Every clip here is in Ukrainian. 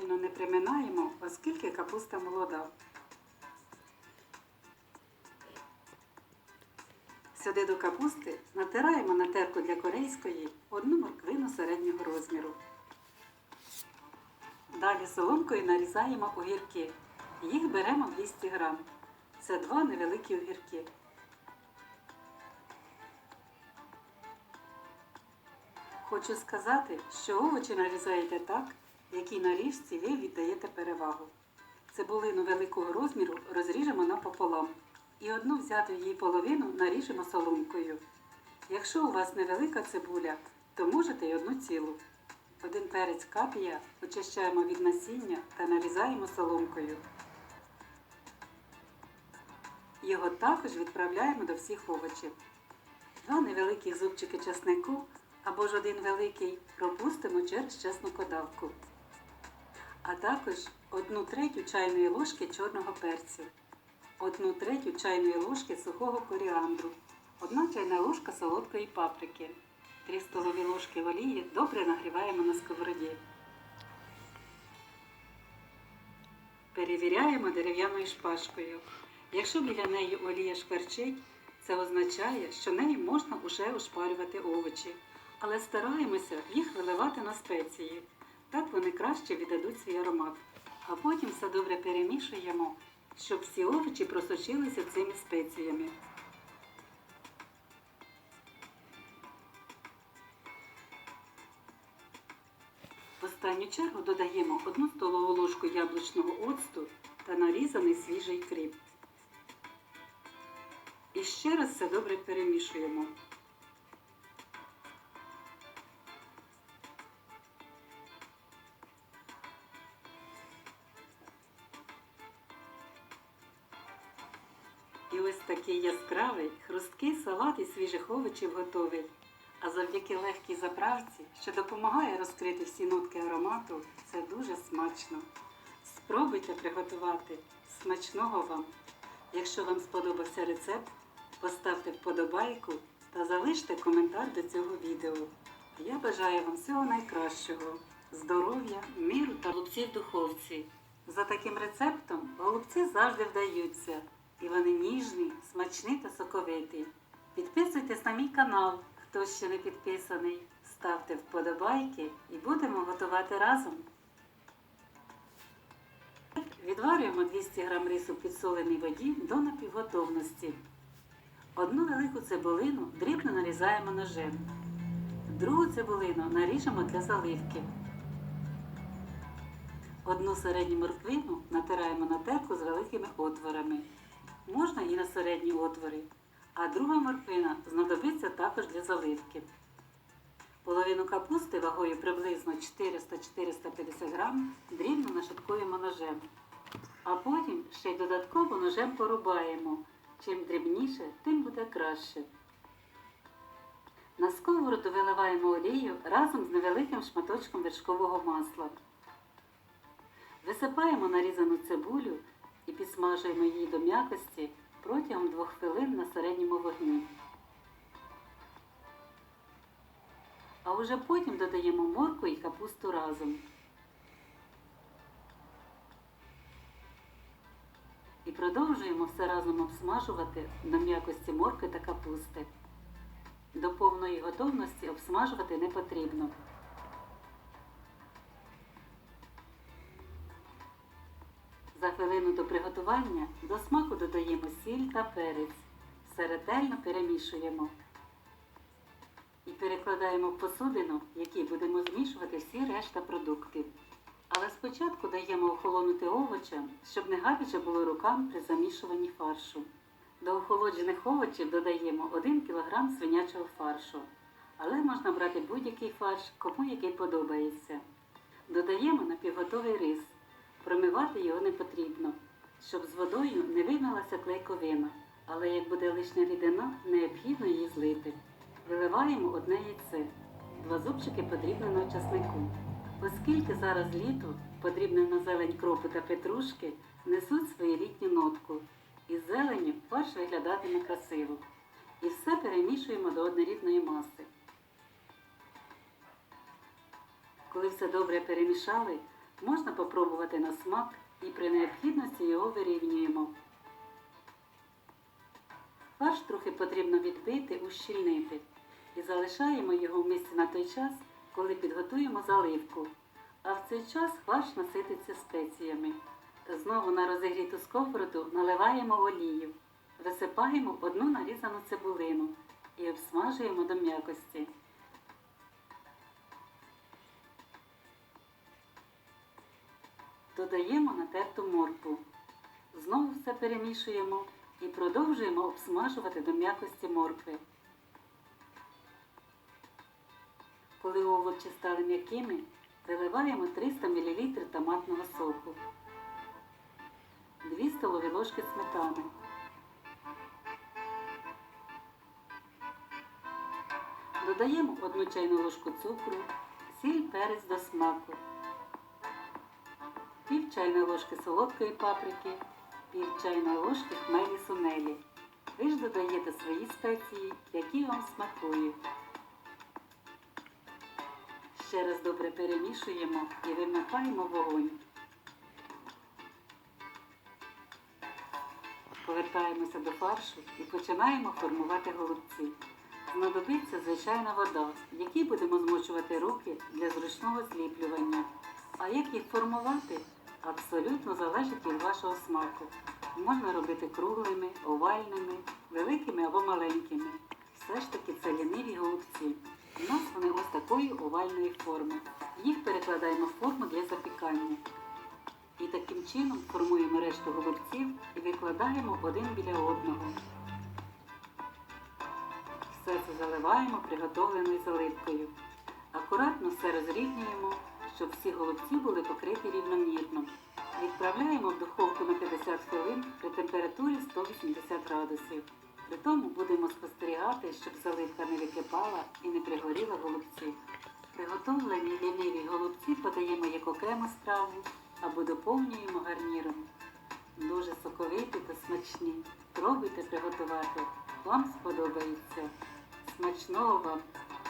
сильно не приминаємо, оскільки капуста молода. Сюди до капусти натираємо на терку для корейської одну морквину середнього розміру. Далі соломкою нарізаємо огірки. Їх беремо 200 грам. Це два невеликі огірки. Хочу сказати, що овочі нарізаєте так, якій наріжці ви віддаєте перевагу. Цибулину великого розміру розріжемо напополам і одну взяту її половину наріжемо соломкою. Якщо у вас невелика цибуля, то можете й одну цілу. Один перець капія очищаємо від насіння та нарізаємо соломкою. Його також відправляємо до всіх овочів. Два невеликих зубчики часнику або ж один великий пропустимо через чеснокодавку. А також одну третю чайної ложки чорного перцю, одну третю чайної ложки сухого коріандру, одна чайна ложка солодкої паприки, 3 столові ложки олії добре нагріваємо на сковороді. Перевіряємо дерев'яною шпажкою. Якщо біля неї олія шкварчить, це означає, що нею можна уже ошпарювати овочі, але стараємося їх виливати на спеції. Так вони краще віддадуть свій аромат. А потім все добре перемішуємо, щоб всі овочі просочилися цими спеціями. В останню чергу додаємо 1 столову ложку яблучного оцту та нарізаний свіжий кріп. І ще раз все добре перемішуємо. І ось такий яскравий, хрусткий салат із свіжих овочів готовий. А завдяки легкій заправці, що допомагає розкрити всі нотки аромату, це дуже смачно. Спробуйте приготувати. Смачного вам! Якщо вам сподобався рецепт, поставте вподобайку та залиште коментар до цього відео. Я бажаю вам всього найкращого, здоров'я, миру та голубці в духовці. За таким рецептом голубці завжди вдаються, і вони ніжні, смачні та соковиті. Підписуйтесь на мій канал, хто ще не підписаний. Ставте вподобайки і будемо готувати разом. Відварюємо 200 г рису в підсоленій воді до напівготовності. Одну велику цибулину дрібно нарізаємо ножем. Другу цибулину наріжемо для заливки. Одну середню морквину натираємо на терку з великими отворами. Можна і на середні отвори, а друга морквина знадобиться також для заливки. Половину капусти вагою приблизно 400-450 г дрібно нашаткуємо ножем. А потім ще й додатково ножем порубаємо. Чим дрібніше, тим буде краще. На сковороду виливаємо олію разом з невеликим шматочком вершкового масла. Висипаємо нарізану цибулю і підсмажуємо її до м'якості протягом 2 хвилин на середньому вогні. А уже потім додаємо морку і капусту разом. І продовжуємо все разом обсмажувати на м'якості морки та капусти. До повної готовності обсмажувати не потрібно. Приготування до смаку додаємо сіль та перець. Все ретельно перемішуємо. І перекладаємо в посудину, в якій будемо змішувати всі решта продуктів. Але спочатку даємо охолонути овочам, щоб не гаряче було рукам при замішуванні фаршу. До охолоджених овочів додаємо 1 кг свинячого фаршу. Але можна брати будь-який фарш, кому який подобається. Додаємо напівготовий рис. Промивати його не потрібно, щоб з водою не вимилася клейковина. Але як буде лишня рідина, необхідно її злити. Виливаємо одне яйце, два зубчики подрібненого часнику. Оскільки зараз літо, подрібнена зелень кропу та петрушки несуть своєрідню нотку. Із зеленю фарш виглядатиме красиво. І все перемішуємо до однорідної маси. Коли все добре перемішали, Можна попробувати на смак і при необхідності його вирівнюємо. Фарш трохи потрібно відбити, ущільнити і залишаємо його в мисці на той час, коли підготуємо заливку. А в цей час фарш насититься спеціями. Знову на розігріту сковороду наливаємо олію, висипаємо одну нарізану цибулину і обсмажуємо до м'якості. Додаємо натерту моркву. Знову все перемішуємо і продовжуємо обсмажувати до м'якості моркви. Коли овочі стали м'якими, виливаємо 300 мл томатного соку, 2 столові ложки сметани, додаємо 1 чайну ложку цукру, сіль перець до смаку, пів чайної ложки солодкої паприки, пів чайної ложки хмелі сунелі. Ви ж додаєте свої спеції, які вам смакують. Ще раз добре перемішуємо і вимикаємо вогонь. Повертаємося до фаршу і починаємо формувати голубці. Знадобиться звичайна вода, в якій будемо змочувати руки для зручного зліплювання. А як їх формувати, абсолютно залежить від вашого смаку. Можна робити круглими, овальними, великими або маленькими. Все ж таки це ліниві голубці. У нас вони ось такої овальної форми. Їх перекладаємо в форму для запікання. І таким чином формуємо решту голубців і викладаємо один біля одного. Все це заливаємо приготовленою заливкою. Акуратно все розрівнюємо, щоб всі голубці були покриті рівномірно. Відправляємо в духовку на 50 хвилин при температурі 180 градусів. При тому будемо спостерігати, щоб заливка не википала і не пригоріла голубці. Приготовлені ліниві голубці подаємо як окрему страву або доповнюємо гарніром. Дуже соковиті та смачні. Пробуйте приготувати. Вам сподобається. Смачного вам!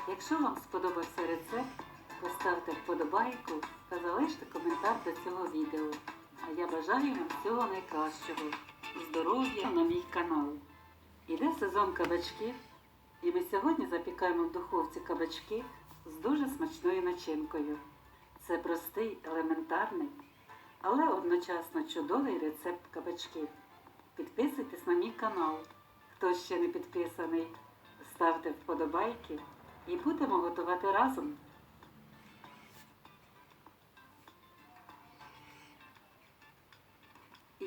Якщо вам сподобався рецепт, поставте вподобайку та залиште коментар до цього відео. А я бажаю вам всього найкращого. Здоров'я на мій канал. Іде сезон кабачків, і ми сьогодні запікаємо в духовці кабачки з дуже смачною начинкою. Це простий, елементарний, але одночасно чудовий рецепт кабачків. Підписуйтесь на мій канал. Хто ще не підписаний, ставте вподобайки і будемо готувати разом.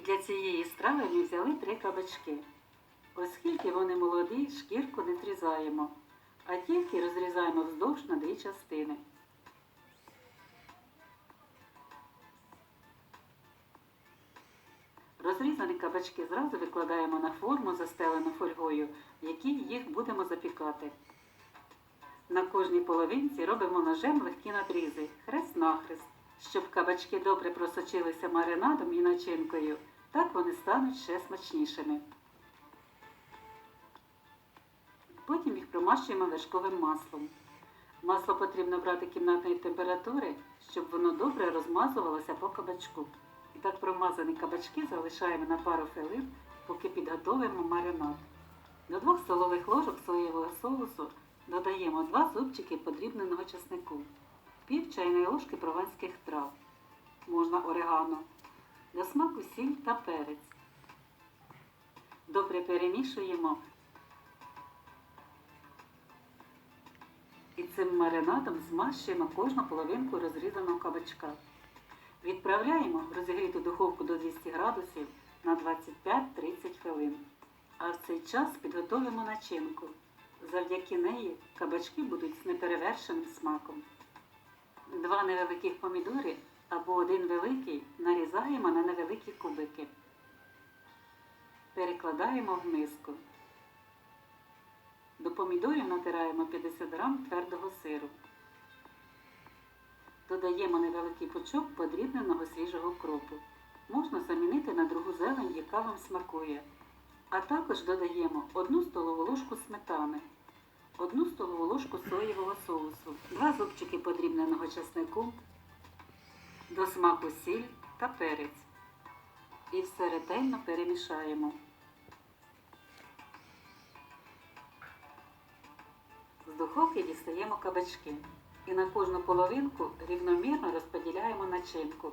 Для цієї страви ми взяли три кабачки. Оскільки вони молоді, шкірку не зрізаємо, а тільки розрізаємо вздовж на дві частини. Розрізані кабачки зразу викладаємо на форму, застелену фольгою, в якій їх будемо запікати. На кожній половинці робимо ножем легкі надрізи, хрест-нахрест, щоб кабачки добре просочилися маринадом і начинкою, так вони стануть ще смачнішими. Потім їх промащуємо вершковим маслом. Масло потрібно брати кімнатної температури, щоб воно добре розмазувалося по кабачку. І так промазані кабачки залишаємо на пару хвилин, поки підготовимо маринад. До 2 столових ложок соєвого соусу додаємо 2 зубчики подрібненого чеснику, пів чайної ложки прованських трав, можна орегано, до смаку сіль та перець. Добре перемішуємо і цим маринадом змащуємо кожну половинку розрізаного кабачка. Відправляємо в розігріту духовку до 200 градусів на 25-30 хвилин. А в цей час підготовимо начинку. Завдяки неї кабачки будуть з неперевершеним смаком. Два невеликих помідори або один великий нарізаємо на невеликі кубики. Перекладаємо в миску. До помідорів натираємо 50 грам твердого сиру. Додаємо невеликий пучок подрібненого свіжого кропу. Можна замінити на другу зелень, яка вам смакує. А також додаємо 1 столову ложку сметани, 1 столову ложку соєвого соусу, 2 зубчики подрібненого чеснику, До смаку сіль та перець. І все ретельно перемішаємо. З духовки дістаємо кабачки і на кожну половинку рівномірно розподіляємо начинку.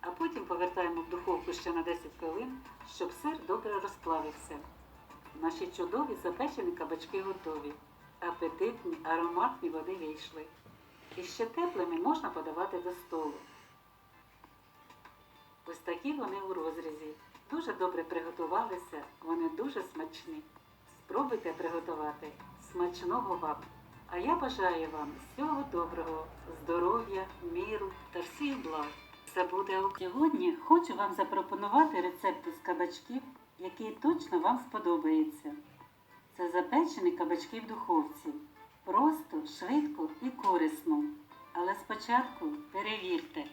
А потім повертаємо в духовку ще на 10 хвилин, щоб сир добре розплавився. Наші чудові запечені кабачки готові. Апетитні, ароматні вони вийшли. І ще теплими можна подавати до столу. Ось такі вони у розрізі. Дуже добре приготувалися, вони дуже смачні. Спробуйте приготувати. Смачного вам! А я бажаю вам всього доброго, здоров'я, міру та всіх благ. Це буде. Сьогодні хочу вам запропонувати рецепт із кабачків, який точно вам сподобається. Це запечені кабачки в духовці. Просто, швидко і корисно. Але спочатку перевірте,